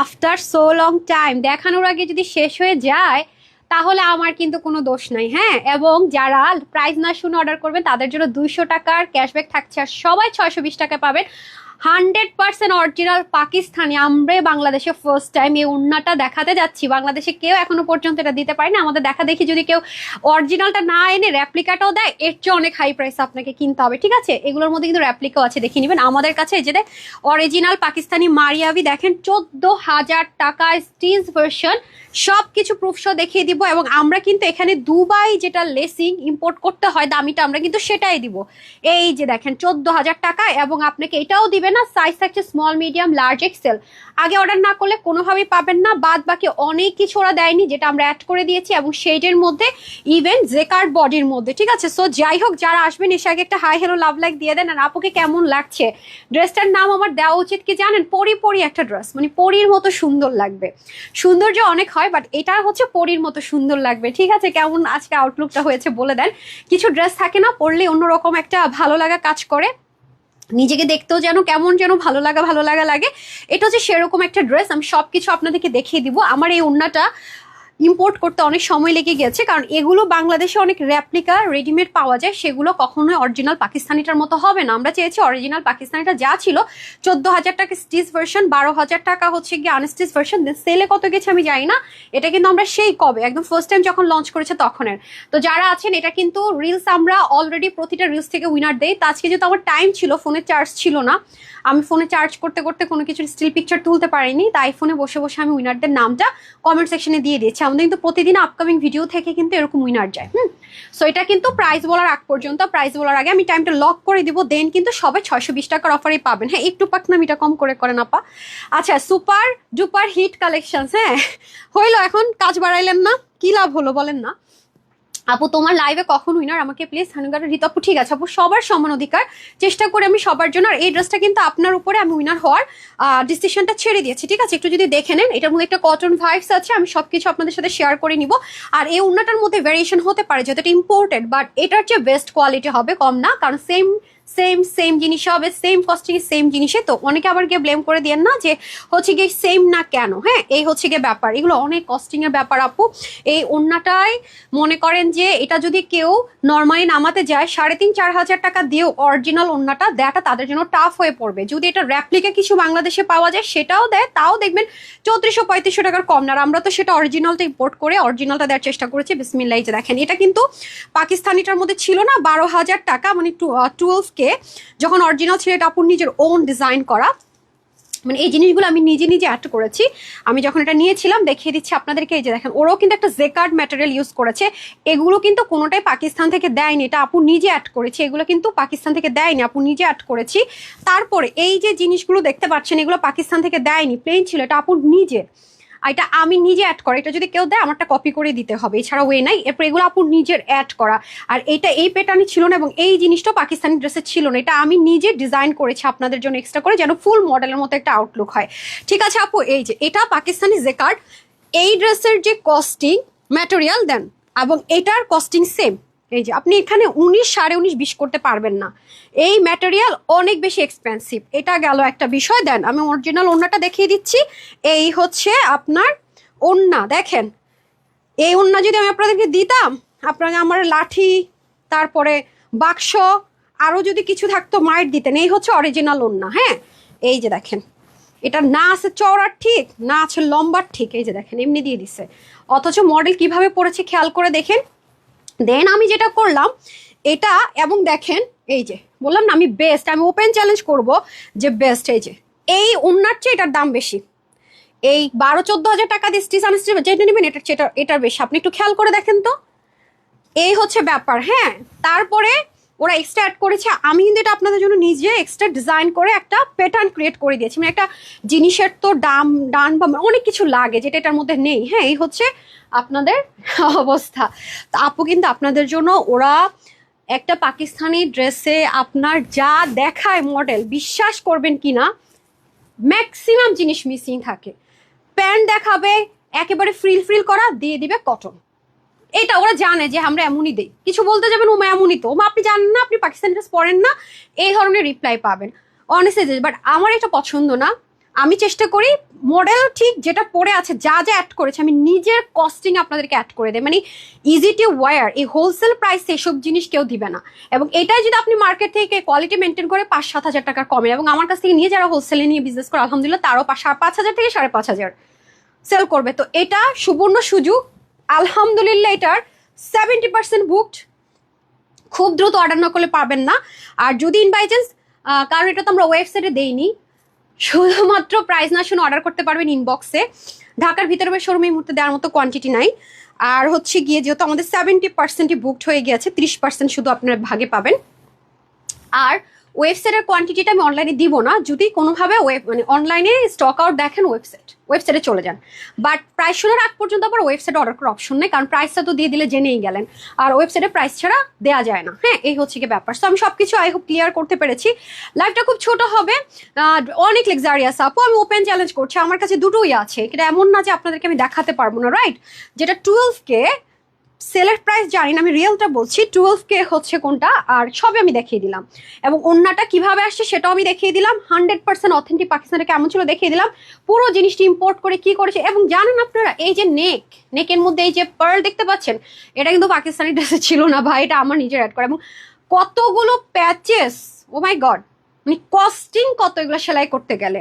After so long time দেখানোর আগে যদি শেষ হয়ে যায়, তাহলে আমার কিন্তু কোনো দোষ নাই হ্যাঁ? এবং যারা প্রাইস না শুনে অর্ডার করবেন, তাদের জন্য দুইশো টাকার ক্যাশব্যাক থাকছে আর সবাই ছয়শো বিশ টাকা পাবেন। হান্ড্রেড পার্সেন্ট অরিজিনাল পাকিস্তানি আমরা বাংলাদেশে ফার্স্ট টাইম এই উন্নাটা দেখাতে যাচ্ছি। বাংলাদেশে কেউ এখনও পর্যন্ত এটা দিতে পারেনি। আমাদের দেখা দেখি যদি কেউ অরিজিনালটা না এনে র্যাপ্লিকাটাও দেয়, এর চেয়ে অনেক হাই প্রাইস আপনাকে কিনতে হবে, ঠিক আছে? এগুলোর মধ্যে কিন্তু র্যাপ্লিকাও আছে, দেখে নেবেন। আমাদের কাছে যে অরিজিনাল পাকিস্তানি মারিয়াবি, দেখেন, চোদ্দ হাজার টাকা স্টিজ ভার্সন সব কিছু প্রুফ সহ দেখিয়ে দিব এবং আমরা কিন্তু এখানে দুবাই যেটা লেসিং ইম্পোর্ট করতে হয়, দামিটা আমরা কিন্তু সেটাই দিব। এই যে দেখেন, চোদ্দ হাজার টাকা এবং আপনাকে এটাও দিবে না সাইজ থাকছে স্মল মিডিয়াম লার্জ এক্সেল আগে অর্ডার না করলে কোনোভাবেই পাবেন না বাদ বাকি অনেক কিছু ওরা দেয়নি, যেটা আমরা অ্যাড করে দিয়েছি, এবং সেইটের মধ্যে ইভেন জেকার বডির মধ্যে, ঠিক আছে? সো যাই হোক, যারা আসবেন, এসে আগে একটা হাই হেলো লাভ লাইক দিয়ে দেন, আর আপুকে কেমন লাগছে? ড্রেসটার নাম আমার দেওয়া উচিত কি জানেন? পরি পরি একটা ড্রেস মানে পরির মতো সুন্দর লাগবে। সৌন্দর্য অনেক হয় বাট এটা হচ্ছে পরির মতো সুন্দর লাগবে, ঠিক আছে? কেমন আজকে আউটলুকটা হয়েছে বলে দেন। কিছু ড্রেস থাকে না, পরলে অন্যরকম একটা ভালো লাগা কাজ করে। নিজেকে দেখতেও যেন কেমন যেন ভালো লাগা ভালো লাগা লাগে। এটা হচ্ছে সেরকম একটা ড্রেস আমি সব কিছু আপনাদেরকে দেখিয়ে দিব। আমার এই ওড়নাটা ইম্পোর্ট করতে অনেক সময় লেগে গেছে, কারণ এগুলো বাংলাদেশে অনেক র্যাপ্লিকা রেডিমেড পাওয়া যায়, সেগুলো কখনোই অরিজিনাল পাকিস্তানিটার মতো হবে না। আমরা চেয়েছি অরিজিনাল পাকিস্তানিটা যা ছিল চোদ্দ হাজার টাকা স্টিচ ভার্সন বারো হাজার টাকা হচ্ছে গিয়ে আনস্টিচ ভার্সন সেলে কত গেছে আমি জানি না। এটা কিন্তু আমরা সেই কবে, একদম ফার্স্ট টাইম যখন লঞ্চ করেছে তখনের। তো যারা আছেন, এটা কিন্তু রিলস আমরা অলরেডি প্রতিটা রিলস থেকে উইনার দেই। তো আজকে যেহেতু আমার টাইম ছিল ফোনে চার্জ ছিল না, আমি ফোনে চার্জ করতে করতে কোনো কিছু স্টিল পিকচার তুলতে পারিনি, তাই ফোনে বসে বসে আমি উইনারদের নামটা কমেন্ট সেকশনে দিয়ে দিয়েছি। আমাদের কিন্তু প্রতিদিন আপকামিং ভিডিও থেকে কিন্তু এরকম উইনার যায়, হুম? সো এটা কিন্তু প্রাইস বলার আগ পর্যন্ত প্রাইস বলার আগে আমি টাইমটা লক করে দিব দেন কিন্তু সবে ছয়শো বিশ টাকার অফারই পাবেন। হ্যাঁ একটু পাক না এটা কম করে করেন আপা। আচ্ছা সুপার ডুপার হিট কালেকশন হ্যাঁ? হইল এখন, কাজ বাড়াইলেন না, কি লাভ হলো বলেন না। আপু, তোমার লাইভে কখন উইনার আমাকে প্লিজ রিত আপু, ঠিক আছে আপু, সবার সমান অধিকার। চেষ্টা করে আমি সবার জন্য, আর এই ড্রেসটা কিন্তু আপনার উপরে আমি উইনার হওয়ার ডিসিশনটা ছেড়ে দিয়েছি, ঠিক আছে? একটু যদি দেখে নেন, এটার মধ্যে একটা কটন ভাইবস আছে, আমি সব কিছু আপনাদের সাথে শেয়ার করে নিব। আর এই উন্নাটার মধ্যে ভ্যারিয়েশন হতে পারে, যেহেতু এটা বাট এটার চেয়ে বেস্ট কোয়ালিটি হবে, কম না, কারণ সেম সেম সেম জিনিসে হবে সেম কস্টিং সেম জিনিসে। তো অনেকে আবার গিয়ে ব্লেম করে দেন না যে হচ্ছে গিয়ে সেম না কেন? হ্যাঁ এই হচ্ছে গিয়ে ব্যাপার। এগুলো অনেক কস্টিং এর ব্যাপার আপু। এই অন্যটাই মনে করেন যে এটা যদি কেউ নর্মালি নামাতে যায়, সাড়ে তিন, চার হাজার টাকা দিয়েও অরিজিনাল অন্যটা, দেয়াটা তাদের জন্য টাফ হয়ে পড়বে। যদি এটা র্যাপ্লিকা কিছু বাংলাদেশে পাওয়া যায়, সেটাও দেয়, তাও দেখবেন চৌত্রিশশো, পঁয়ত্রিশশো টাকার কম না। আমরা তো সেটা অরিজিনালটা ইম্পোর্ট করে অরিজিনালটা দেওয়ার চেষ্টা করেছি। বিসমিল্লাহ যে দেখেন, এটা কিন্তু পাকিস্তানিটার মধ্যে ছিল না, বারো হাজার টাকা মানে টুয়েলভ কে যখন অরিজিনাল ছিল এটা আপুর নিজের ওন ডিজাইন করা মানে এই জিনিসগুলো আমি নিজে নিজে অ্যাড করেছি, আমি যখন এটা নিয়েছিলাম, দেখিয়ে দিচ্ছি আপনাদেরকে, এই যে দেখেন, ওরাও কিন্তু একটা জেকার্ড ম্যাটেরিয়াল ইউজ করেছে, এগুলো কিন্তু কোনোটাই পাকিস্তান থেকে দেয়নি, এটা আপু নিজে অ্যাড করেছি, এগুলো কিন্তু পাকিস্তান থেকে দেয়নি, আপু নিজে অ্যাড করেছি। তারপরে এই যে জিনিসগুলো দেখতে পাচ্ছেন, এগুলো পাকিস্তান থেকে দেয়নি প্লেন ছিল, এটা আপু নিজে এটা আমি নিজে অ্যাড করা, এটা যদি কেউ দেয়, আমারটা কপি করে দিতে হবে। এছাড়া ওয়ে নাই। এরপর এগুলো আপু নিজের অ্যাড করা। আর এটা, এই প্যাটার্নই ছিল না এবং এই জিনিসটা পাকিস্তানি ড্রেসে ছিল না। এটা আমি নিজে ডিজাইন করেছি আপনাদের জন্য এক্সট্রা করে যেন ফুল মডেলের মতো একটা আউটলুক হয়। ঠিক আছে আপু, এই যে, এটা পাকিস্তানি জেকার্ড এই ড্রেসের যে কস্টিং ম্যাটেরিয়াল দেন, এবং এটার কস্টিং সেম এই যে, আপনি এখানে উনিশ সাড়ে উনিশ বিশ করতে পারবেন না। এই ম্যাটেরিয়াল অনেক বেশি এক্সপেন্সিভ এটা গেল একটা বিষয়। দেন, আমি অরিজিনাল ওন্নাটা দেখিয়ে দিচ্ছি। এই হচ্ছে আপনার ওন্না দেখেন, এই ওন্না যদি আমি আপনাদেরকে দিতাম আপনাকে আমার লাঠি, তারপরে বাক্স, আরও যদি কিছু থাকতো মায়ের দিতেন। এই হচ্ছে অরিজিনাল ওন্না হ্যাঁ? এই যে দেখেন, এটা না আছে চওড়ার ঠিক, না আছে লম্বার ঠিক। এই যে দেখেন, এমনি দিয়ে দিছে। অথচ মডেল কীভাবে পড়েছে খেয়াল করে দেখেন। দেন আমি যেটা করলাম, এটা এবং দেখেন, এই যে, বললাম না, আমি বেস্ট আমি ওপেন চ্যালেঞ্জ করব যে বেস্ট এই যে, এই উন্নার চেয়ে এটার দাম বেশি। এই বারো, চোদ্দ হাজার টাকা দিয়ে স্টিচ আনস্টিচ যেটা নেবেন, এটার চেয়ে এটার বেশি। আপনি একটু খেয়াল করে দেখেন তো। এই হচ্ছে ব্যাপার হ্যাঁ? তারপরে ওরা এক্সট্রা অ্যাড করেছে। আমি কিন্তু এটা আপনাদের জন্য নিজে এক্সট্রা ডিজাইন করে একটা প্যাটার্ন ক্রিয়েট করে দিয়েছি। মানে একটা জিনিসের তো ডাম ডান বা অনেক কিছু লাগে যেটা এটার মধ্যে নেই। হ্যাঁ এই হচ্ছে আপনাদের অবস্থা। তো আপু কিন্তু আপনাদের জন্য ওরা একটা পাকিস্তানি ড্রেসে আপনার যা দেখায় মডেল বিশ্বাস করবেন কি না ম্যাক্সিমাম জিনিস মিসিং থাকে। প্যান্ট দেখাবে, একেবারে ফ্রিল ফ্রিল করা, দিয়ে দিবে কটন এটা ওরা জানে যে আমরা এমনই দেই। কিছু বলতে যাবেন, ওমা এমনই তো। ওমা আপনি জানেন না, আপনি পাকিস্তানি ড্রেস পরেন না, এই ধরনের রিপ্লাই পাবেন। অনেস্টলি বাট আমার এটা পছন্দ না। আমি চেষ্টা করি মডেল ঠিক যেটা পড়ে আছে, যা যা অ্যাড করেছে, আমি নিজের কস্টিং আপনাদেরকে অ্যাড করে দেয় মানে ইজি টু ওয়ার এই হোলসেল প্রাইসে এসব জিনিস কেউ দিবে না। এবং এটাই যদি আপনি মার্কেট থেকে কোয়ালিটি মেনটেন করে পাঁচ সাত হাজার টাকা কমে এবং আমার কাছ থেকে নিয়ে যারা হোলসেলে নিয়ে বিজনেস করে, আলহামদুলিল্লাহ তারও পাঁচ হাজার থেকে সাড়ে পাঁচ হাজার সেল করবে। তো এটা সুবর্ণ সুযোগ। আলহামদুলিল্লাহ, এটার সেভেন্টি পার্সেন্ট বুকড খুব দ্রুত অর্ডার না করলে পাবেন না। আর যদি ইন বাই চান্স কারণ এটা তো আমরা ওয়েবসাইটে দেইনি, শুধুমাত্র প্রাইস না শুনে অর্ডার করতে পারবেন ইনবক্সে ঢাকার ভিতরে শোরুমে মুহূর্তে দেওয়ার মতো কোয়ান্টিটি নাই। আর হচ্ছে গিয়ে যেহেতু আমাদের সেভেন্টি পার্সেন্টই বুকড হয়ে গিয়েছে, ত্রিশ পার্সেন্ট শুধু আপনারা ভাগে পাবেন। আর ওয়েবসাইটের কোয়ান্টিটিটা আমি অনলাইনে দিব না। যদি কোনোভাবে ওয়েব মানে অনলাইনে স্টক আউট দেখেন ওয়েবসাইট ওয়েবসাইটে চলে যান। বাট প্রাইস শোনার আগ পর্যন্ত আবার ওয়েবসাইটে অর্ডার করার অপশন নেই, কারণ প্রাইসটা তো দিয়ে দিলে জেনেই গেলেন। আর ওয়েবসাইটে প্রাইস ছাড়া দেওয়া যায় না। হ্যাঁ এই হচ্ছে কি ব্যাপার। তো আমি সব কিছু আই হোপ ক্লিয়ার করতে পেরেছি। লাইফটা খুব ছোট হবে। অনেক লেক্সারিয়াস আপু, আমি ওপেন চ্যালেঞ্জ করছি। আমার কাছে দুটোই আছে। এটা এমন না যে আপনাদেরকে আমি দেখাতে পারব না রাইট যেটা টুয়েলভ কে সেলের প্রাইস জানি না, আমি রিয়েলটা বলছি টুয়েলভ কে হচ্ছে কোনটা, আর সবই আমি দেখিয়ে দিলাম। এবং অন্যটা কীভাবে আসছে সেটাও আমি দেখিয়ে দিলাম হান্ড্রেড পার্সেন্ট অথেন্টিক পাকিস্তানে কেমন ছিল দেখিয়ে দিলাম, পুরো জিনিসটি ইম্পোর্ট করে কি করেছে, এবং জানেন আপনারা, এই যে নেক নেকের মধ্যে এই যে পার্ল দেখতে পাচ্ছেন, এটা কিন্তু পাকিস্তানি ড্রেসে ছিল না ভাই, এটা আমার নিজের অ্যাড করা, এবং কতগুলো প্যাচেস ও মাই গড মানে কস্টিং কত এগুলো সেলাই করতে গেলে।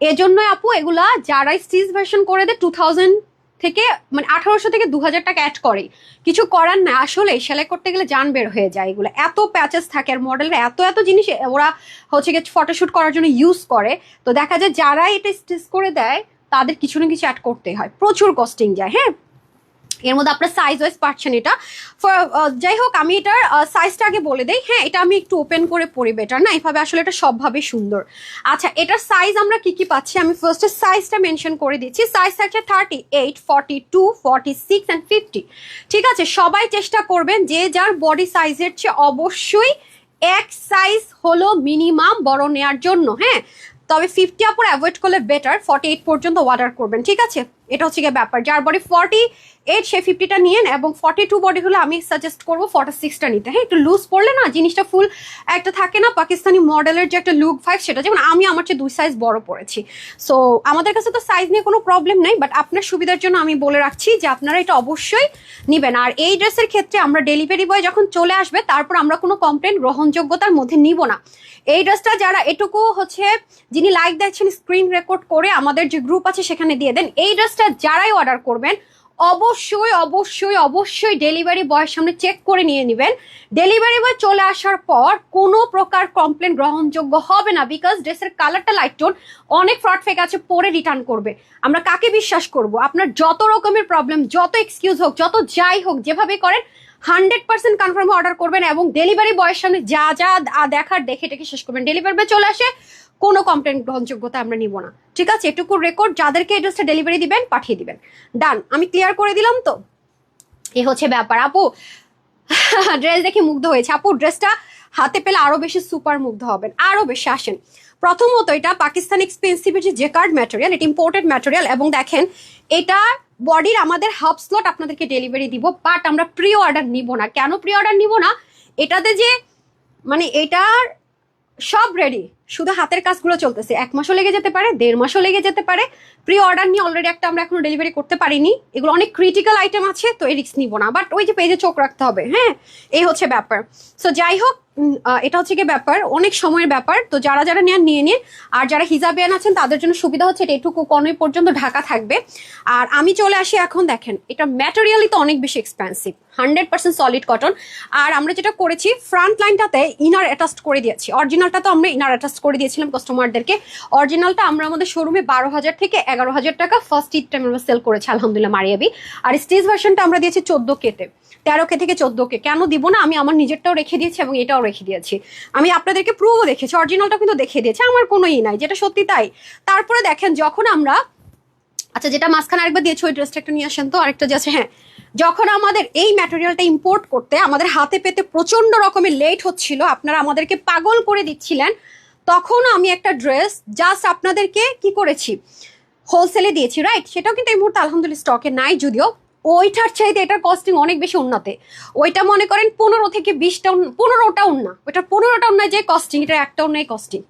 এজন্যই আপু এগুলা যারাই স্টিচ ভার্সন করে দেয় টু থাউজেন্ড থেকে মানে আঠারোশো থেকে দু হাজার টাকা অ্যাড করে। কিছু করার না, আসলে সেলাই করতে গেলে জান বের হয়ে যায় এগুলো। এত প্যাচেস থাকে আর মডেলরা এত এত জিনিস ওরা হচ্ছে গিয়ে ফটোশ্যুট করার জন্য ইউজ করে। তো দেখা যায় যারা এটা স্টিচ করে দেয়, তাদের কিছু না কিছু অ্যাড করতে হয়। প্রচুর কস্টিং যায় হ্যাঁ? এর মধ্যে আপনার সাইজ ওয়াইজ পাচ্ছেন এটা। যাই হোক, আমি এটার সাইজটা আগে বলে দেই। হ্যাঁ এটা আমি একটু ওপেন করে পরি বেটার না? এইভাবে আসলে এটা সবভাবে সুন্দর। আচ্ছা এটার সাইজ আমরা কি কি পাচ্ছি? আমি ফার্স্টে সাইজটা মেনশন করে দিচ্ছি। সাইজ থাকছে thirty eight forty two forty six and fifty ঠিক আছে? সবাই চেষ্টা করবেন যে যার বডি সাইজের চেয়ে অবশ্যই এক সাইজ হলো মিনিমাম বড় নেয়ার জন্য হ্যাঁ? তবে ফিফটি আপুর অ্যাভয়েড করলে বেটার ফর্টি এইট পর্যন্ত অর্ডার করবেন। ঠিক আছে? এটা হচ্ছে গিয়ে ব্যাপার। যার বডি ফর্টি এইট সে ফিফটিটা নিয়েন এবং ফর্টি টু বডি হলে আমি সাজেস্ট করব ফর্টি সিক্সটা নিতে। হ্যাঁ একটু লুজ পড়লে না জিনিসটা ফুল একটা থাকে না পাকিস্তানি মডেলের যে একটা লুক ফাইভ সেটা। যেমন আমি আমার চেয়ে দুই সাইজ বড় পড়েছি সো আমাদের কাছে তো সাইজ নিয়ে কোনো প্রবলেম নেই বাট আপনার সুবিধার জন্য আমি বলে রাখছি যে আপনারা এটা অবশ্যই নেবেন। আর এই ড্রেসের ক্ষেত্রে আমরা ডেলিভারি বয় যখন চলে আসবে, তারপর আমরা কোনো কমপ্লেন গ্রহণযোগ্যতার মধ্যে নিব না। এই ড্রেসটা যারা এটুকু হচ্ছে যিনি লাইক দেখছেন স্ক্রিন রেকর্ড করে আমাদের যে গ্রুপ আছে সেখানে দিয়ে দেন। এই ড্রেসটা যারাই অর্ডার করবেন, অবশ্যই অবশ্যই অবশ্যই ডেলিভারি বয়ের সামনে চেক করে নিয়ে নেবেন। ডেলিভারি বয় চলে আসার পর কোনো প্রকার কমপ্লেন গ্রহণযোগ্য হবে না বিকজ ড্রেসের কালারটা লাইট টোন অনেক ফ্রড ফেক আছে, পরে রিটার্ন করবে। আমরা কাকে বিশ্বাস করব? আপনার যত রকমের প্রবলেম যত এক্সকিউজ হোক, যত যাই হোক যেভাবে করেন হান্ড্রেড পার্সেন্ট কনফার্ম অর্ডার করবেন এবং ডেলিভারি বয়ের সামনে যা যা দেখার, দেখে টেকে শেষ করবেন। ডেলিভারি বয় চলে আসে, কোনো কমপ্লেন গ্রহণযোগ্যতা আমরা নিব না। ঠিক আছে? এটুকু রেকর্ড যাদেরকে এই ড্রেসটা ডেলিভারি দিবেন, পাঠিয়ে দিবেন। ডান আমি ক্লিয়ার করে দিলাম তো? এ হচ্ছে ব্যাপার। আপু ড্রেস দেখে মুগ্ধ হয়েছে। আপু ড্রেসটা হাতে পেলে আরও বেশি সুপার মুগ্ধ হবেন। আরও বেশি, আসেন। প্রথমত এটা পাকিস্তান এক্সপেন্সিভ যে জেকার্ড ম্যাটেরিয়াল এটা ইম্পোর্টেড ম্যাটেরিয়াল এবং দেখেন এটা বডির আমাদের হাফ স্লট আপনাদেরকে ডেলিভারি দিব বাট আমরা প্রি অর্ডার নিব না। কেন প্রি অর্ডার নিব না? এটাতে যে মানে এটার সব রেডি শুধু হাতের কাজগুলো চলতেছে। এক মাসও লেগে যেতে পারে, দেড় মাসও লেগে যেতে পারে। প্রি অর্ডার নিয়ে অলরেডি একটা আমরা এখনও ডেলিভারি করতে পারিনি। এগুলো অনেক ক্রিটিক্যাল আইটেম আছে, তো এই রিস্ক নিব না। বাট ওই যে পেজে চোখ রাখতে হবে হ্যাঁ? এই হচ্ছে ব্যাপার। সো যাই হোক এটা হচ্ছে কি ব্যাপার, অনেক সময়ের ব্যাপার। তো যারা যারা নেন, নিয়ে নিন। আর যারা হিজাবিয়ান আছেন, তাদের জন্য সুবিধা হচ্ছে এটা এটুকু কনই পর্যন্ত ঢাকা থাকবে। আর আমি চলে আসি এখন, দেখেন, এটা ম্যাটেরিয়ালই তো অনেক বেশি expensive hundred percent solid cotton আর আমরা যেটা করেছি ফ্রন্ট লাইনটাতে ইনার অ্যাটাস্ট করে দিয়েছি। অরিজিনালটা তো আমরা ইনার অ্যাটাস্ট করে দিয়েছিলাম কাস্টমারদেরকে অরিজিনালটা আমরা আমাদের শোরুমে বারো হাজার থেকে এগারো হাজার টাকা ফার্স্ট ইট টাইম আমরা সেল করেছি, আলহামদুলিল্লাহ মারিয়াবি আর স্টেজ ভার্সনটা আমরা দিয়েছি চোদ্দ কেতে তেরো কে থেকে চোদ্দ কে। কেন দিব না? আমি আমার নিজেরটাও রেখে দিয়েছি এবং এটাও রেখে দিয়েছি। আমি আপনাদেরকে প্রুভও দেখেছি অরিজিনালটা কিন্তু দেখিয়ে দিয়েছি, আমার কোনো ই নাই, যেটা সত্যি তাই। তারপরে দেখেন, যখন আমরা আচ্ছা যেটা মাঝখানে আরেকবার দিয়েছি, ওই ড্রেসটা একটা নিয়ে আসেন তো, আরেকটা যে আছে হ্যাঁ। যখন আমাদের এই ম্যাটেরিয়ালটা ইম্পোর্ট করতে, আমাদের হাতে পেতে প্রচণ্ড রকমের লেট হচ্ছিল, আপনারা আমাদেরকে পাগল করে দিচ্ছিলেন, তখন আমি একটা ড্রেস জাস্ট আপনাদেরকে কি করেছি? হোলসেলে দিয়েছি রাইট সেটাও কিন্তু এই মুহূর্তে আলহামদুলিল্লাহ স্টকে নাই, যদিও ওইটার চাইতে এটার কস্টিং অনেক বেশি উন্নতে। ওইটা মনে করেন পনেরো থেকে বিশটা পনেরোটা উন্না ওইটার পনেরোটা উন্নয় যে কস্টিং এটা একটা উন্নয় কস্টিং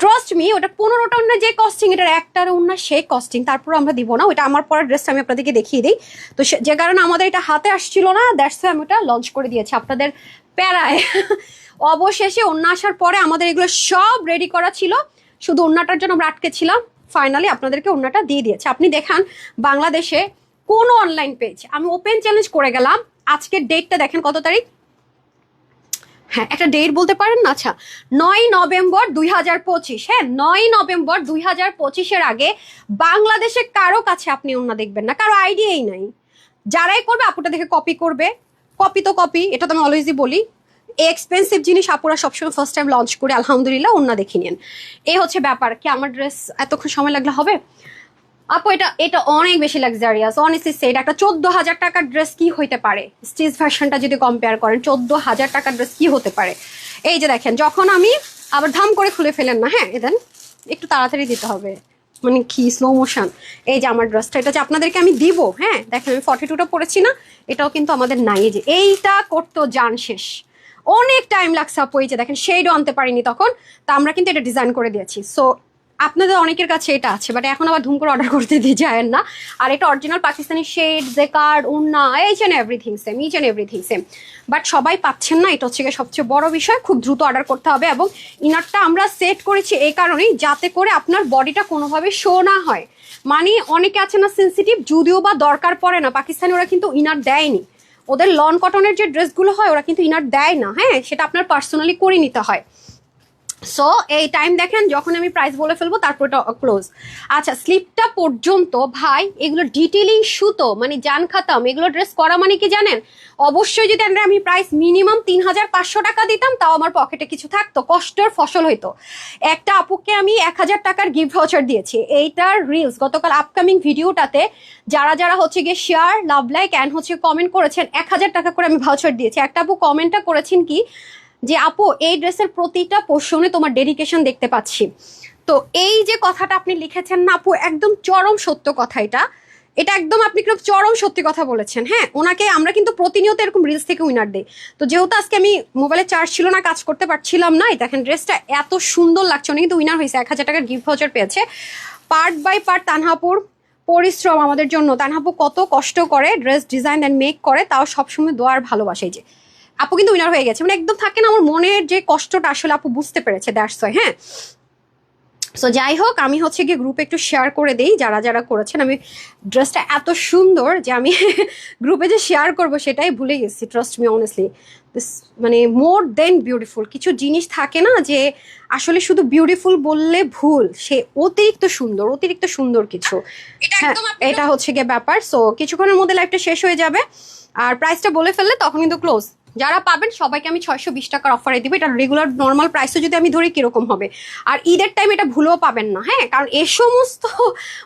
ট্রাস্ট মি ওটা পনেরোটা অন্য যে কস্টিং এটার একটার অন্য সেই কস্টিং তারপর আমরা দিব না। ওটা আমার পরের ড্রেসটা আমি আপনাদেরকে দেখিয়ে দিই। তো যে কারণে আমাদের এটা হাতে আসছিল না দ্যাটস আমি ওটা লঞ্চ করে দিয়েছি আপনাদের প্যারায়। অবশেষে অন্য আসার পরে আমাদের এগুলো সব রেডি করা ছিল। শুধু অন্যটার জন্য আমরা আটকে ছিলাম। ফাইনালি আপনাদেরকে অন্যটা দিয়ে দিয়েছে। আপনি দেখান বাংলাদেশে কোন অনলাইন পেজ আমি ওপেন চ্যালেঞ্জ করে গেলাম। আজকের ডেটটা দেখেন কত তারিখ? হ্যাঁ একটা ডেট বলতে পারেন না? আচ্ছা নয় নভেম্বর দুই হাজার পঁচিশ। হ্যাঁ নয় নভেম্বর দুই হাজার পঁচিশের আগে বাংলাদেশে কারও কাছে আপনি অন্য দেখবেন না। কারও আইডিয়াই নাই। যারাই করবে, আপুটা দেখে কপি করবে। কপি তো কপি এটা তো আমি অলওয়েজই বলি। এক্সপেন্সিভ জিনিস আপুরা সবসময় ফার্স্ট টাইম লঞ্চ করে, আলহামদুলিল্লাহ অন্য দেখে নিন। এই হচ্ছে ব্যাপার। কি আমার ড্রেস এতক্ষণ সময় লাগলে হবে? আপু, এটা এটা অনেক বেশি লাক্সারিয়াস অনেস্টলি সেট একটা চোদ্দ হাজার টাকার ড্রেস কি হইতে পারে? স্টিচ ভার্সনটা যদি কম্পেয়ার করেন চোদ্দ হাজার টাকার ড্রেস কি হতে পারে? এই যে দেখেন, যখন আমি আবার ধাম করে খুলে ফেলেন না হ্যাঁ এদেন একটু তাড়াতাড়ি দিতে হবে। মানে কি স্লো মোশন এই যে আমার ড্রেসটা এটা যে আপনাদেরকে আমি দিব হ্যাঁ দেখেন আমি ফর্টি টুটা পড়েছি না, এটাও কিন্তু আমাদের নাই। যে, এইটা করতো যান শেষ। অনেক টাইম লাগছে আপু, এই যে দেখেন শেডও আনতে পারিনি তখন, তা আমরা কিন্তু এটা ডিজাইন করে দিয়েছি। সো আপনাদের অনেকের কাছে এটা আছে বাট এখন আবার ধুম করে অর্ডার করতে দিয়ে যায় না। আর এটা অরিজিনাল পাকিস্তানি শেড জেকার্ড উন্না H and everything same each and everything same but সবাই পাচ্ছেন না, এটা হচ্ছে গিয়ে সবচেয়ে বড় বিষয়, খুব দ্রুত অর্ডার করতে হবে এবং ইনারটা আমরা সেট করেছি এই কারণেই, যাতে করে আপনার বডিটা কোনোভাবে শো না হয়। মানে অনেকে আছে না সেন্সিটিভ যদিও বা দরকার পড়ে না, পাকিস্তানি ওরা কিন্তু ইনার দেয়নি। ওদের লন কটনের যে ড্রেসগুলো হয়, ওরা কিন্তু ইনার দেয় না হ্যাঁ? সেটা আপনার পার্সোনালি করে নিতে হয়। সো এই টাইম দেখেন, যখন আমি প্রাইস বলে ফেলব তারপর ক্লোজ আচ্ছা স্লিপটা পর্যন্ত, ভাই, এগুলো ডিটেলিং সুতো মানে জান খাতাম এগুলো ড্রেস করা মানে কি জানেন? অবশ্যই যদি আমি প্রাইস মিনিমাম তিন হাজার পাঁচশো টাকা দিতাম, তাও আমার পকেটে কিছু থাকতো, কষ্টের ফসল হইতো। একটা আপুকে আমি এক হাজার টাকার গিফট ভাউচার দিয়েছি। এইটার রিলস গতকাল আপকামিং ভিডিওটাতে যারা যারা হচ্ছে গিয়ে শেয়ার লাভ লাইক অ্যান্ড হচ্ছে কমেন্ট করেছেন এক হাজার টাকা করে আমি ভাউচার দিয়েছি। একটা আপু কমেন্টটা করেছেন কি যে আপু, এই ড্রেসের প্রতিটা পোর্শনে তোমার ডেডিকেশন দেখতে পাচ্ছি। তো এই যে কথাটা আপনি লিখেছেন না আপু, একদম চরম সত্য কথা এটা। এটা একদম আপনি খুব চরম সত্যি কথা বলেছেন হ্যাঁ? ওনাকে আমরা কিন্তু প্রতিনিয়ত এরকম রিলস থেকে উইনার দেই। তো যেহেতু আজকে আমি মোবাইলে চার্জ ছিল না, কাজ করতে পারছিলাম না দেখেন ড্রেসটা এত সুন্দর লাগছে। উনি কিন্তু উইনার হয়েছে, এক হাজার টাকার গিফট ভাউচার পেয়েছে। পার্ট বাই পার্ট তানহাপুর পরিশ্রম আমাদের জন্য। তানহাপু কত কষ্ট করে ড্রেস ডিজাইন অ্যান্ড মেক করে, তাও সবসময় দোয়ার ভালোবাসে। যে আপু কিন্তু উইনার হয়ে গেছে। মানে একদম থাকে না আমার মনের যে কষ্টটা আসলে আপু বুঝতে পেরেছে দ্যাটস ওয়াই হ্যাঁ? সো যাই হোক আমি হচ্ছে গিয়ে গ্রুপে একটু শেয়ার করে দেই যারা যারা করেছেন আমি ড্রেসটা এত সুন্দর যে আমি গ্রুপে যে শেয়ার করব সেটাই ভুলে গেছি ট্রাস্ট মি অনেস্টলি মানে মোর দেন বিউটিফুল কিছু জিনিস থাকে না যে আসলে শুধু বিউটিফুল বললে ভুল সে অতিরিক্ত সুন্দর অতিরিক্ত সুন্দর কিছু। হ্যাঁ এটা হচ্ছে গিয়ে ব্যাপার। সো কিছুক্ষণের মধ্যে লাইফটা শেষ হয়ে যাবে আর প্রাইসটা বলে ফেললে তখন কিন্তু ক্লোজ যারা পাবেন, সবাইকে আমি ছয়শো বিশ টাকার অফারে দিব। এটা রেগুলার নর্মাল প্রাইসও যদি আমি ধরি, কীরকম হবে? আর ঈদের টাইম এটা ভুলেও পাবেন না হ্যাঁ? কারণ এ সমস্ত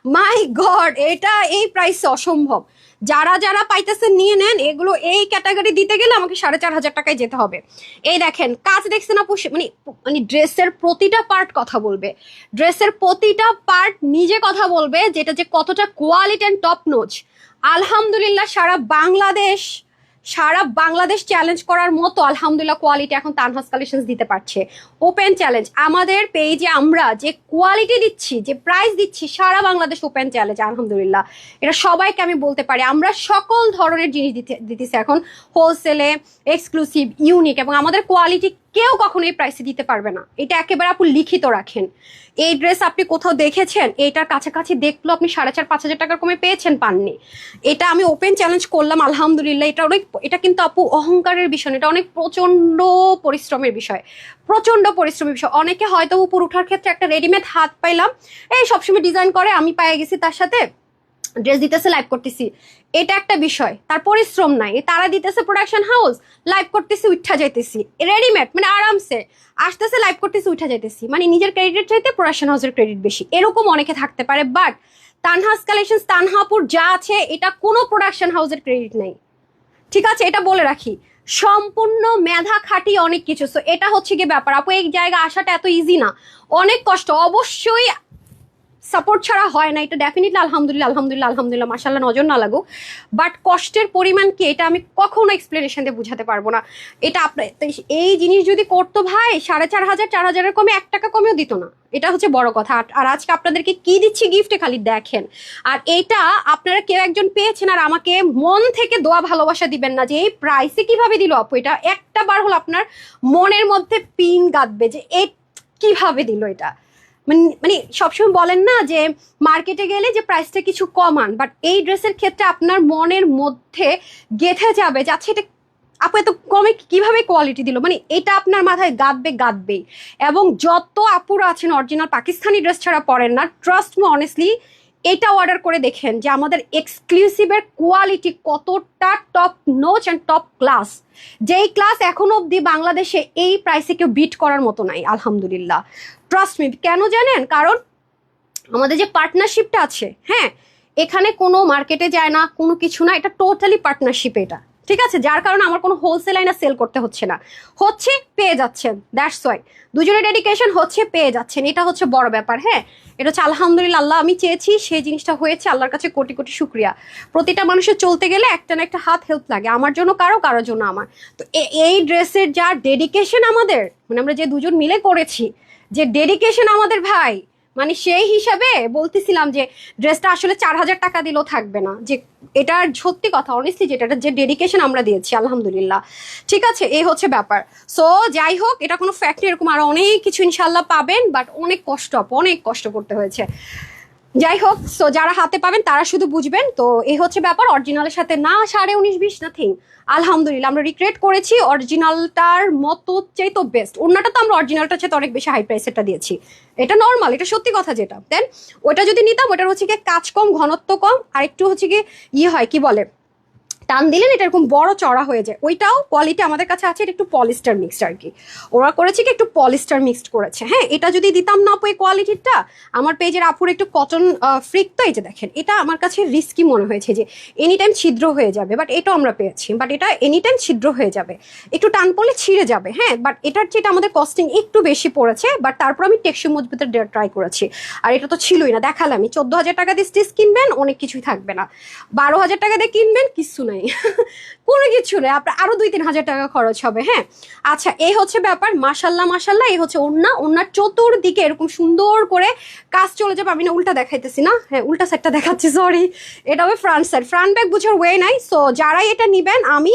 মাই গড এটা এই প্রাইসে অসম্ভব। যারা যারা পাইতেছেন নিয়ে নেন। এগুলো এই ক্যাটাগরি দিতে গেলে আমাকে সাড়ে চার হাজার টাকায় যেতে হবে। এই দেখেন, কাজ দেখছেন আপু, সে- মানে মানে ড্রেসের প্রতিটা পার্ট কথা বলবে। ড্রেসের প্রতিটা পার্ট নিজে কথা বলবে, যেটা যে কতটা কোয়ালিটি অ্যান্ড টপ নোচ আলহামদুলিল্লাহ, সারা বাংলাদেশ সারা বাংলাদেশ চ্যালেঞ্জ করার মতো আলহামদুলিল্লাহ কোয়ালিটি এখন তানহাস কালেকশন দিতে পারছে। ওপেন চ্যালেঞ্জ আমাদের পেজে আমরা যে কোয়ালিটি দিচ্ছি, যে প্রাইস দিচ্ছি, সারা বাংলাদেশ ওপেন চ্যালেঞ্জ আলহামদুলিল্লাহ। এটা সবাইকে আমি বলতে পারি, আমরা সকল ধরনের জিনিস দিতে, দিতেছি এখন। হোলসেলে এক্সক্লুসিভ ইউনিক এবং আমাদের কোয়ালিটি কেউ কখনো এই প্রাইসে দিতে পারবে না। এটা একেবারে আপনি লিখিত রাখেন। এই ড্রেস আপনি কোথাও দেখেছেন? এইটার কাছাকাছি দেখল আপনি সাড়ে চার, পাঁচ হাজার টাকার কমে পেয়েছেন, পাননি। এটা আমি ওপেন চ্যালেঞ্জ করলাম, আলহামদুলিল্লাহ। এটা অনেক, এটা কিন্তু আপু অহংকারের বিষয় এটা অনেক প্রচণ্ড পরিশ্রমের বিষয়। প্রচণ্ড পরিশ্রমের বিষয়। অনেকে হয়তো উপর উঠার ক্ষেত্রে একটা রেডিমেড হাত পাইলাম। এই সবসময় ডিজাইন করে, আমি পায়ে গেছি, তার সাথে ড্রেস দিতেছে লাইভ করতেছি। এটা একটা বিষয়। তার পরিশ্রম নাই। তারা দিতেছে প্রোডাকশন হাউস লাইভ করতেছি উঠা যাইতেছি। রেডিমেড মানে আরামসে। আসতেছে লাইভ করতেছি উঠা যাইতেছি। মানে নিজের ক্রেডিট চাইতে প্রোডাকশন হাউসের ক্রেডিট বেশি। এরকম অনেকে থাকতে পারে বাট তানহাস কালেকশন তানহাপুর যা আছে, এটা কোনো প্রোডাকশন হাউসের ক্রেডিট নেই। ঠিক আছে, এটা বলে রাখি। সম্পূর্ণ মেধা খাটি অনেক কিছু। সো এটা হচ্ছে গিয়ে ব্যাপার। আপু, এই জায়গা আসাটা এত ইজি না। অনেক কষ্ট। অবশ্যই সাপোর্ট ছাড়া হয় না, এটা ডেফিনেটলি আলহামদুলিল্লাহ আলহামদুলিল্লাহ আলহামদুলিল্লাহ মাসাল্লাহ নজর না লাগুক। বাট কষ্টের পরিমাণ কি, এটা আমি কখনো এক্সপ্লেনেশন দিয়ে বুঝাতে পারব না। এটা আপনার এই জিনিস যদি করতো ভাই, সাড়ে চার হাজার, চার হাজারের কমে এক টাকা কমেও দিত না। এটা হচ্ছে বড় কথা। আর- আজকে আপনাদেরকে কি দিচ্ছি গিফটে খালি দেখেন। আর এটা আপনারা কেউ একজন পেয়েছেন আর আমাকে মন থেকে দোয়া, ভালোবাসা দিবেন না যে এই প্রাইসে কীভাবে দিল আপু? এটা একটা বার হলো আপনার মনের মধ্যে পিন গাঁদবে যে এ কীভাবে দিল এটা? মানে মানে সবসময় বলেন না যে মার্কেটে গেলে যে প্রাইসটা কিছু কমান বাট এই ড্রেসের ক্ষেত্রে আপনার মনের মধ্যে গেথে যাবে যে আচ্ছা এটা আপু, এত কমে কীভাবে কোয়ালিটি দিল? মানে এটা আপনার মাথায় গাঁদবে, গাঁদবেই। এবং যত আপুরা আছেন অরিজিনাল পাকিস্তানি ড্রেস ছাড়া পরেন না ট্রাস্ট মি অনেস্টলি এটা অর্ডার করে দেখেন যে আমাদের এক্সক্লুসিভের কোয়ালিটি কতটা top notch and top class যেই ক্লাস এখনও অবধি বাংলাদেশে এই প্রাইসে কেউ বিট করার মতো নাই, আলহামদুলিল্লাহ। ট্রাস্ট মি কেন জানেন? কারণ আমাদের যে পার্টনারশিপটা আছে হ্যাঁ? এখানে কোনো মার্কেটে যায় না, কোনো কিছু না, এটা টোটালি পার্টনারশিপ এটা। ঠিক আছে? যার কারণে আমার কোনো হোলসেল লাইনে সেল করতে হচ্ছে না। হচ্ছে, পেয়ে যাচ্ছেন। দ্যাটস ওয়াই দুজনের ডেডিকেশন হচ্ছে, পেয়ে যাচ্ছেন। এটা হচ্ছে বড় ব্যাপার হ্যাঁ? এটা হচ্ছে আলহামদুলিল্লাহ, আল্লাহ আমি চেয়েছি, সেই জিনিসটা হয়েছে, আল্লাহর কাছে কোটি কোটি শুক্রিয়া। প্রতিটা মানুষের চলতে গেলে একটা না একটা হাত হেল্প লাগে, আমার জন্য কারও, কারোর জন্য আমার। তো এই ড্রেসের যা ডেডিকেশন আমাদের মানে আমরা যে দুজন মিলে করেছি, যে ডেডিকেশন আমাদের ভাই মানে সেই হিসাবে বলতেছিলাম যে ড্রেসটা আসলে চার হাজার টাকা দিলেও থাকবে না। যে এটার সত্যি কথা অনেস্টলি যেটা যে ডেডিকেশন আমরা দিয়েছি, আলহামদুলিল্লাহ। ঠিক আছে এই হচ্ছে ব্যাপার। সো যাই হোক, এটা কোনো ফ্যাক্টরি এরকম আরও অনেক কিছু ইনশাল্লাহ পাবেন বাট অনেক কষ্ট অনেক কষ্ট করতে হয়েছে। যাই হোক সো যারা হাতে পাবেন তারা শুধু বুঝবেন। তো এই হচ্ছে ব্যাপার, অরিজিনালের সাথে না সাড়ে উনিশ বিশ নাথিং আলহামদুলিল্লাহ, আমরা রিক্রিয়েট করেছি, অরিজিনালটার মতো চাই তো বেস্ট অন্যটা তো আমরা অরিজিনালটার চেয়ে তো অনেক বেশি হাই প্রাইসেরটা দিয়েছি। এটা নর্মাল এটা সত্যি কথা যেটা। দেন ওটা যদি নিতাম, ওটার হচ্ছে গিয়ে কাজ কম, ঘনত্ব কম, আর একটু হচ্ছে গিয়ে ইয়ে হয়, কি বলে? টান দিলেন, এটা এরকম বড় চড়া হয়ে যায়। ওইটাও কোয়ালিটি আমাদের কাছে আছে, এটা একটু পলিস্টার মিক্সড আর কি। ওরা করেছে কি, একটু পলিস্টার মিক্সড করেছে। হ্যাঁ এটা যদি দিতাম না এই কোয়ালিটিটা আমার পেজের আপুর একটু কটন ফ্রিক তো এই যে দেখেন, এটা আমার কাছে রিস্কি মনে হয়েছে যে এনি টাইম ছিদ্র হয়ে যাবে বাট এটাও আমরা পেয়েছি বাট এটা এনি টাইম ছিদ্র হয়ে যাবে। একটু টান পড়লে ছিঁড়ে যাবে হ্যাঁ বাট এটার যেটা আমাদের কস্টিং একটু বেশি পড়েছে বাট তারপর আমি টেকসই মজবুতের ট্রাই করেছি। আর এটা তো ছিলই না দেখালামই চোদ্দ হাজার টাকা দিয়ে স্টিচ কিনবেন, অনেক কিছুই থাকবে না। বারো হাজার টাকা দিয়ে কিনবেন কিচ্ছু নাই। কোনো কিছু নেই আপনার আরও দুই তিন হাজার টাকা খরচ হবে হ্যাঁ? আচ্ছা এই হচ্ছে ব্যাপার মাসাল্লাহ মাসাল্লাহ এই হচ্ছে ওন্না ওনার চতুর্দিকে এরকম সুন্দর করে কাজ চলে যাবে, আমি না উল্টা দেখাইতেছি না। হ্যাঁ উল্টা সাইডটা দেখাচ্ছি সরি এটা হবে ফ্রন্ট সাইড ফ্রন্ট ব্যাগ বুঝার ওয়ে নাই সো যারাই এটা নিবেন, আমি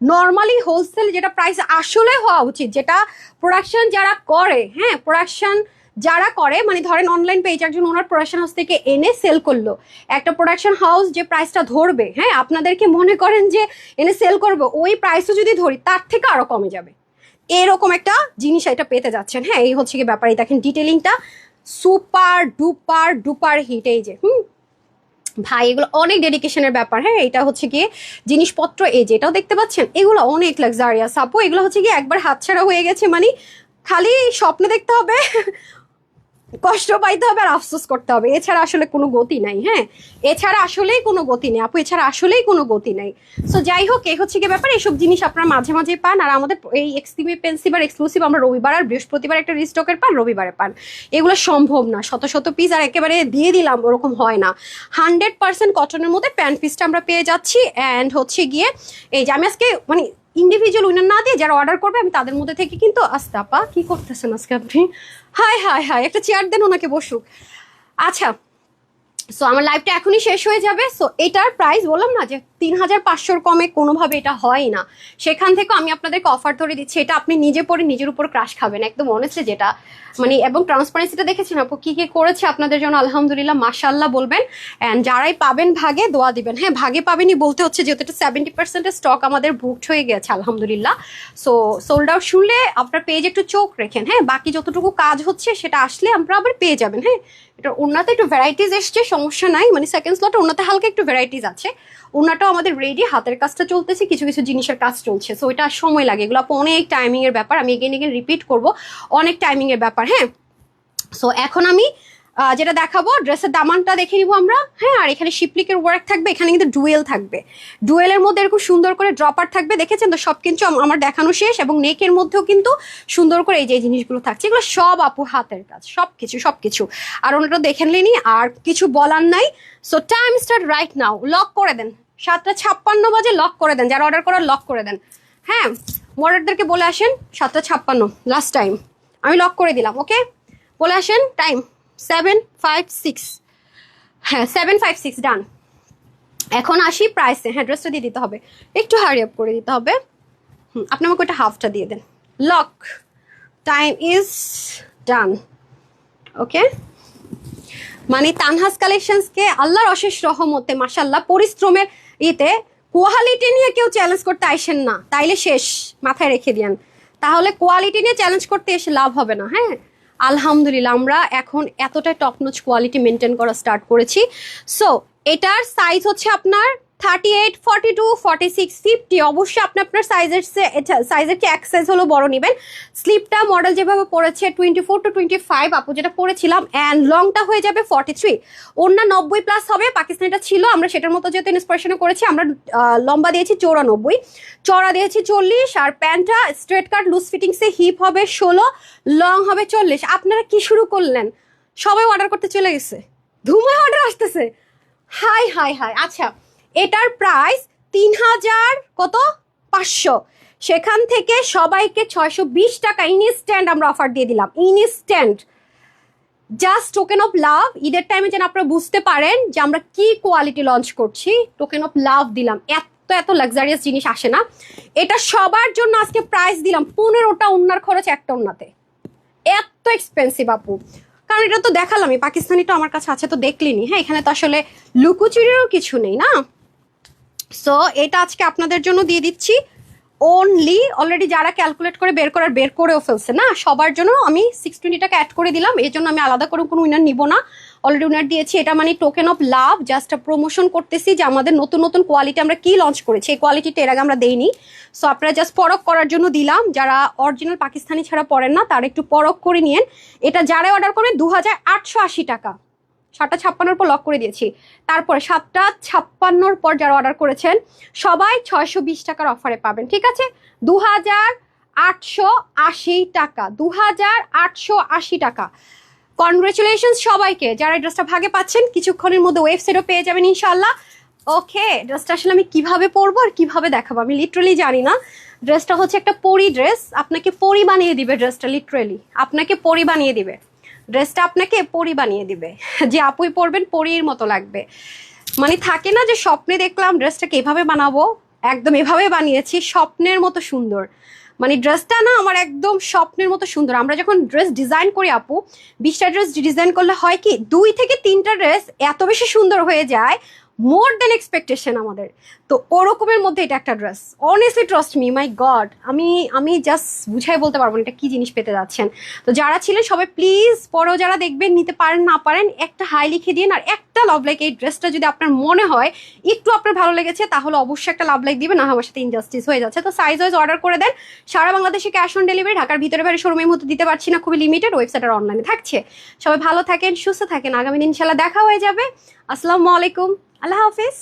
নর্মালি হোলসেল যেটা প্রাইস আসলে হওয়া উচিত, যেটা প্রোডাকশন যারা করে হ্যাঁ প্রোডাকশন যারা করে মানে ধরেন অনলাইন পেজ একজন ওনার প্রোডাকশন হাউস থেকে এনে সেল করল। একটা প্রোডাকশন হাউস যে প্রাইসটা ধরবে হ্যাঁ আপনাদেরকে মনে করেন যে এনে সেল করবে, ওই প্রাইসও যদি ধরি, তার থেকে আরও কমে যাবে। এরকম একটা জিনিস এটা পেতে যাচ্ছেন। হ্যাঁ এই হচ্ছে কি ব্যাপার দেখেন ডিটেলিংটা সুপার ডুপার ডুপার হিট এই যে, হুম। ভাই, এগুলো অনেক ডেডিকেশনের ব্যাপার হ্যাঁ এটা হচ্ছে গিয়ে জিনিসপত্র, এই যেটাও দেখতে পাচ্ছেন? এগুলো অনেক লাক্সারিয়াস আপু, এগুলো হচ্ছে গিয়ে একবার হাতছাড়া হয়ে গেছে মানে খালি স্বপ্নে দেখতে হবে। কষ্ট পাইতে হবে আর আফসোস করতে হবে। এছাড়া আসলে কোনো গতি নাই হ্যাঁ? এছাড়া আসলেই কোনো গতি নেই। আপু, এছাড়া আসলেই কোনো গতি নাই। সো যাই হোক এই হচ্ছে কি ব্যাপার, এইসব জিনিস আপনারা মাঝে মাঝে পান আর আমাদের এই এক্সক্লুসিভ পেন্সিভ আর এক্সক্লুসিভ আমরা রবিবার আর বৃহস্পতিবার একটা রিস্টকের পান, রবিবারে পান। এগুলো সম্ভব না, শত শত পিস আর একেবারে দিয়ে দিলাম, ওরকম হয় না। হান্ড্রেড পার্সেন্ট কটনের মধ্যে প্যান্ট পিসটা আমরা পেয়ে যাচ্ছি অ্যান্ড হচ্ছে গিয়ে এই যে আমি আজকে মানে ইন্ডিভিজুয়াল উইনার না দিয়ে যারা অর্ডার করবে, আমি তাদের মধ্যে থেকে কিন্তু আস্তে আপা কি করতেছেন আজকে আপনি? হাই হাই হাই, একটা চেয়ার দেন ওনাকে বসুক। আচ্ছা সো আমার লাইফটা এখনই শেষ হয়ে যাবে। সো এটার প্রাইস বললাম না যে তিন হাজার পাঁচশোর কমে কোনোভাবে এটা হয় না। সেখান থেকে আমি আপনাদেরকে অফার ধরে দিচ্ছি, এটা আপনি নিজে পরে নিজের উপর ক্রাশ খাবেন, একদম অনেস্টলি যেটা। মানে এবং ট্রান্সপারেন্সিটা দেখেছেন আপু, কী কী করেছে আপনাদের জন্য, আলহামদুলিল্লাহ মাশাল্লাহ বলবেন। অ্যান্ড যারাই পাবেন ভাগে দোয়া দিবেন। হ্যাঁ ভাগে পাবেনই বলতে হচ্ছে, যেহেতু এটা সেভেন্টি পার্সেন্টের স্টক আমাদের বুকড হয়ে গেছে, আলহামদুলিল্লাহ। সো সোল্ড আউট শুনলে আপনার পেজ একটু চোখ রেখেন। হ্যাঁ বাকি যতটুকু কাজ হচ্ছে, সেটা আসলে আমরা আবার পেয়ে যাবেন। হ্যাঁ এটা ওনাতে একটু ভ্যারাইটিস এসছে, সমস্যা নাই। মানে সেকেন্ড স্লটে ওনাতে হালকা একটু ভ্যারাইটিস আছে। ওনাটাও আমাদের রেডি হাতের কাজটা চলতেছে, কিছু কিছু জিনিসের কাজ চলছে। সো এটা সময় লাগে। এগুলো অনেক টাইমিংয়ের ব্যাপার। আমি এগেন এগেন রিপিট করব। অনেক টাইমিংয়ের ব্যাপার হ্যাঁ? সো এখন আমি যেটা দেখাবো ড্রেসের দামানটা দেখে নিবো আমরা। হ্যাঁ আর এখানে শিপলিকের ওয়ার্ক থাকবে, এখানে কিন্তু ডুয়েল থাকবে। ডুয়েলের মধ্যে এরকম সুন্দর করে ড্রপার থাকবে, দেখেছেন তো? সব আম- আমার দেখানো শেষ এবং নেকের মধ্যেও কিন্তু সুন্দর করে এই যে জিনিসগুলো থাকছে, এগুলো সব আপু হাতের কাজ, সব কিছু সব কিছু। আর ওনাটা দেখে নিনি আর কিছু বলার নাই। So time start right now lock করে দেন। সাতটা ছাপ্পান্ন বাজে লক করে দেন, যারা অর্ডার করার লক করে দেন। হ্যাঁ মডারদেরকে বলে আসেন, সাতটা ছাপ্পান্ন লাস্ট টাইম আমি লক করে দিলাম ওকে বলে আসেন টাইম সেভেন ফাইভ সিক্স হ্যাঁ সেভেন ফাইভ সিক্স ডান এখন আসি প্রাইসে হ্যাঁ ড্রেসটা দিয়ে দিতে হবে। একটু হারি আপ করে দিতে হবে। হুম, আপনি আমাকে ওটা হাফটা দিয়ে দেন। Lock time is done okay মানে তানহাস কালেকশনসকে আল্লাহর অশেষ রহমতে মাসাল্লাহ পরিশ্রমের ইতে কোয়ালিটি নিয়ে কেউ চ্যালেঞ্জ করতে আইসেন না। তাইলে শেষ। মাথায় রেখে দিয়ান। তাহলে কোয়ালিটি নিয়ে চ্যালেঞ্জ করতে এসে লাভ হবে না। হ্যাঁ? আলহামদুলিল্লাহ, আমরা এখন এতটা টপনোচ কোয়ালিটি মেনটেন করা স্টার্ট করেছি। সো এটার সাইজ হচ্ছে আপনার thirty eight forty two forty six fifty অবশ্যই আপনি আপনার সাইজের সাইজের কি এক সাইজ হলো বড় নেবেন। স্লিপটা মডেল যেভাবে পড়েছে twenty four two twenty five আপু, যেটা পড়েছিলাম অ্যান্ড লংটা হয়ে যাবে ফর্টি থ্রি অন্য নব্বই প্লাস হবে, পাকিস্তানিটা ছিল, আমরা সেটার মতো যেহেতু ইন্সপিরেশনে করেছি, আমরা লম্বা দিয়েছি চৌরানব্বই। চড়া দিয়েছি চল্লিশ, আর প্যান্টটা স্ট্রেট কাট লুজ ফিটিংসে হিপ হবে ষোলো লং হবে চল্লিশ। আপনারা কি শুরু করলেন? সবাই অর্ডার করতে চলে গেছে। ধুমে অর্ডার আসতেছে। Hi hi hi. আচ্ছা এটার প্রাইস তিন হাজার কত? পাঁচশো। সেখান থেকে সবাইকে ছয়শো বিশ টাকা ইনস্ট্যান্ট আমরা অফার দিয়ে দিলাম। Instant just token of love ঈদের টাইমে যেন আপনারা বুঝতে পারেন যে আমরা কি কোয়ালিটি লঞ্চ করছি। টোকেন অফ লাভ দিলাম। এত এত লাক্সারিয়াস জিনিস আসে না। এটা সবার জন্য আজকে প্রাইস দিলাম। পনেরোটা উন্নার খরচ একটা উন্নাতে। এত এক্সপেন্সিভ আপু। কারণ এটা তো দেখালামই। পাকিস্তানিটা আমার কাছে আছে তো দেখলিনি। হ্যাঁ এখানে তো আসলে লুকোচুরিরও কিছু নেই না? সো এটা আজকে আপনাদের জন্য দিয়ে দিচ্ছি। অনলি অলরেডি যারা ক্যালকুলেট করে বের করার, বের করেও ফেলছে না, সবার জন্য আমি সিক্স টোয়েন্টি টাকা অ্যাড করে দিলাম। এই জন্য আমি আলাদা করে কোনো উইনার নিব না। অলরেডি উইনার দিয়েছি। এটা মানে token of love just promotion করতেছি যে আমাদের নতুন নতুন কোয়ালিটি আমরা কি লঞ্চ করেছি। এই কোয়ালিটিটা এর আগে আমরা দেইনি। সো আপনারা জাস্ট পরক করার জন্য দিলাম। যারা অরিজিনাল পাকিস্তানি ছাড়া পড়েন না, তারা একটু পরক করে নিয়েন। এটা যারা অর্ডার করবেন দু হাজার আটশো আশি টাকা। সাতটা ছাপ্পান্নর পর লক করে দিয়েছি। তারপরে সাতটা ছাপ্পান্নর পর যারা অর্ডার করেছেন, সবাই ছয়শো বিশ টাকার অফারে পাবেন, ঠিক আছে? দু হাজার আটশো আশি টাকা দু হাজার আটশো আশি টাকা। কনগ্রেচুলেশন সবাইকে, যারা ড্রেসটা ভাগে পাচ্ছেন, কিছুক্ষণের মধ্যে ওয়েবসাইটও পেয়ে যাবেন ইনশাল্লাহ ওকে ড্রেসটা আসলে আমি কীভাবে পরবো আর কীভাবে দেখাবো, আমি লিটারালি জানি না। ড্রেসটা হচ্ছে একটা পরি ড্রেস আপনাকে পরি বানিয়ে দিবে ড্রেসটা লিটারালি আপনাকে পরি বানিয়ে দিবে। ড্রেসটা আপনাকে পরি বানিয়ে দিবে। যে আপুই পরবেন, পরির মতো লাগবে। মানে থাকে না যে স্বপ্নে দেখলাম ড্রেসটাকে এভাবে বানাবো, একদম এভাবে বানিয়েছি, স্বপ্নের মতো সুন্দর। মানে ড্রেসটা না আমার একদম স্বপ্নের মতো সুন্দর। আমরা যখন ড্রেস ডিজাইন করি আপু, বিশটা ড্রেস ডিজাইন করলে হয় কি, দুই থেকে তিনটা ড্রেস এত বেশি সুন্দর হয়ে যায় মোর দেন এক্সপেকটেশন আমাদের। তো ওরকমের মধ্যে এটা একটা dress honestly trust me my god আমি আমি জাস্ট বুঝাই বলতে পারব না এটা কি জিনিস পেতে যাচ্ছেন। তো যারা ছিলেন সবাই প্লিজ পরেও যারা দেখবেন, নিতে পারেন, না পারেন, একটা হাই লিখে দিন আর একটা লাভ লাইক এই ড্রেসটা যদি আপনার মনে হয় একটু আপনার ভালো লেগেছে, তাহলে অবশ্যই একটা লাভ লাইক দিবেন। না, আমার সাথে ইনজাস্টিস হয়ে যাচ্ছে। তো সাইজ ওয়াইজ অর্ডার করে দেন। সারা বাংলাদেশে ক্যাশ অন ডেলিভারি ঢাকার ভিতরে বাইরে শোরুমের মধ্যে দিতে পারছি না, খুবই লিমিটেড ওয়েবসাইট আর অনলাইনে থাকছে। সবাই ভালো থাকেন, সুস্থ থাকেন। আগামী দিন ইনশাল্লাহ দেখা হয়ে যাবে। আসসালামু আলাইকুম। আল্লাহ হাফিজ।